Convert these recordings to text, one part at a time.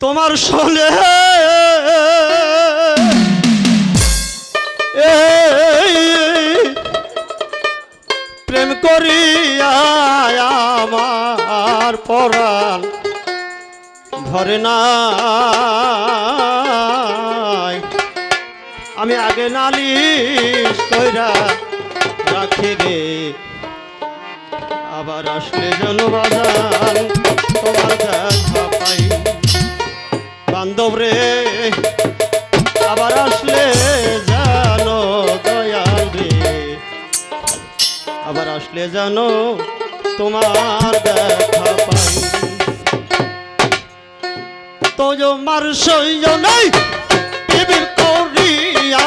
তোমার সঙ্গে। প্রেম করিয়া আমার পরাণ ধরে না আমি আগে নালিশ কইরা রাখি রে। আবার আসলে জন তোমার কাছে পাই। বান্ধব রে, আবার আসলে জানো দয়াল রে। আবার আসলে জানো তোমার দেখা পাই। তো মার সই নাই করিয়া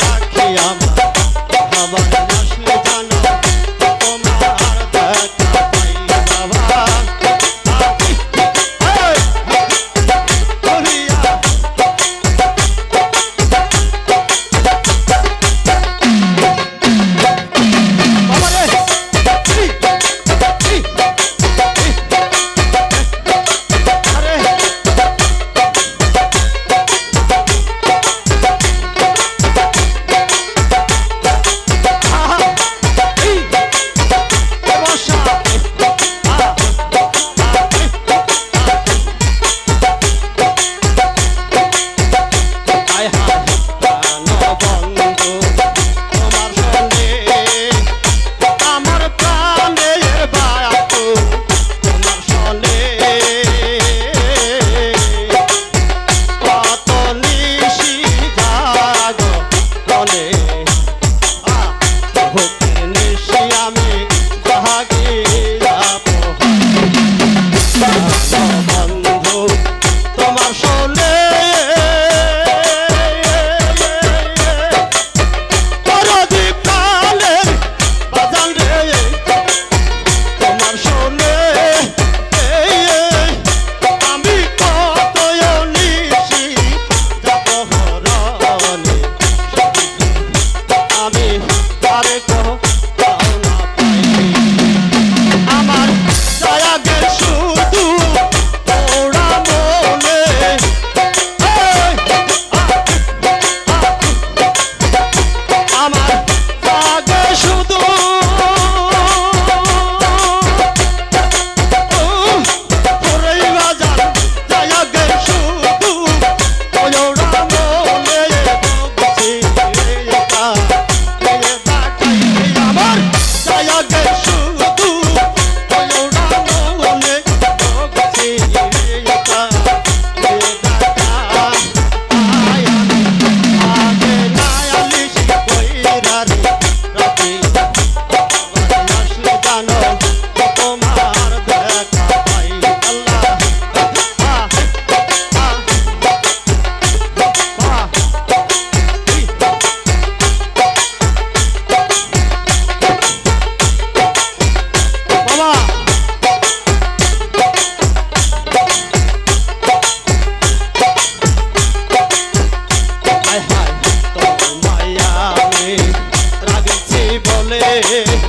পাখি আমার আমার বলে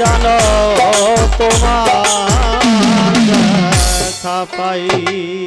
জানো তোমার দেখা পাই।